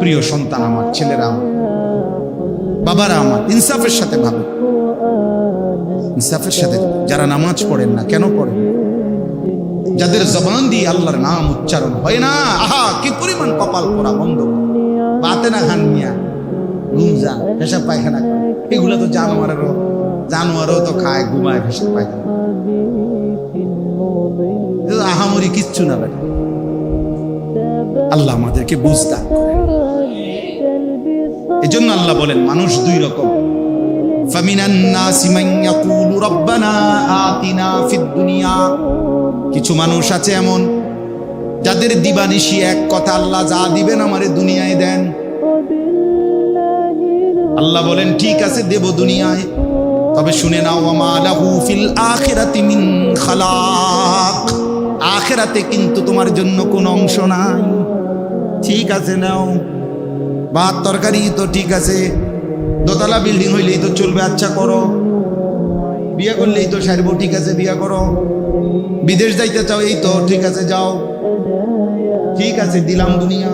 প্রিয় সন্তান আমার, ছেলেরা আমার, বাবারা আমার, ইনসাফের সাথে ভাবে। ইনসাফের সাথে যারা নামাজ পড়েন না, কেন পড়েন? যাদের জবান দিয়ে আল্লাহর নাম উচ্চারণ হয় না, আহা, কি পরিমাণ কপাল পরা বন্ধ বাতে না খান মিয়া রুমজা পেশাব পায়খানা এগুলো তো জানোয়ারেরও, জানোয়ারও তো খায়, ঘুমায়, পেশাব পায়খানা আহামরি কিচ্ছু না বেটা। আল্লাহ আমাদেরকে বুঝ এই জন্য এজন্য আল্লাহ বলেন, মানুষ দুই রকম। কিছু মানুষ আছে এমন, যাদের দিবানিশি এক কথা আল্লাহ যা দিবেন আমারে দুনিয়ায় দেন। আল্লাহ বলেন, ঠিক আছে, দেব দুনিয়ায়। তবে শুনে নাও ফিল আখেরাতি মিন খালাক। আখেরাতে কিন্তু তোমার জন্য কোনো অংশ নাই। ঠিক আছে নাও। ভাত তরকারি তো ঠিক আছে। দোতলা বিল্ডিং হইলেই তো চলবে আচ্ছা করো। বিয়ে করলেই তো সারবো, ঠিক আছে, বিয়ে করো। বিদেশ যাইতে চাও, এই তো, ঠিক আছে, যাও। ঠিক আছে, দিলাম দুনিয়া।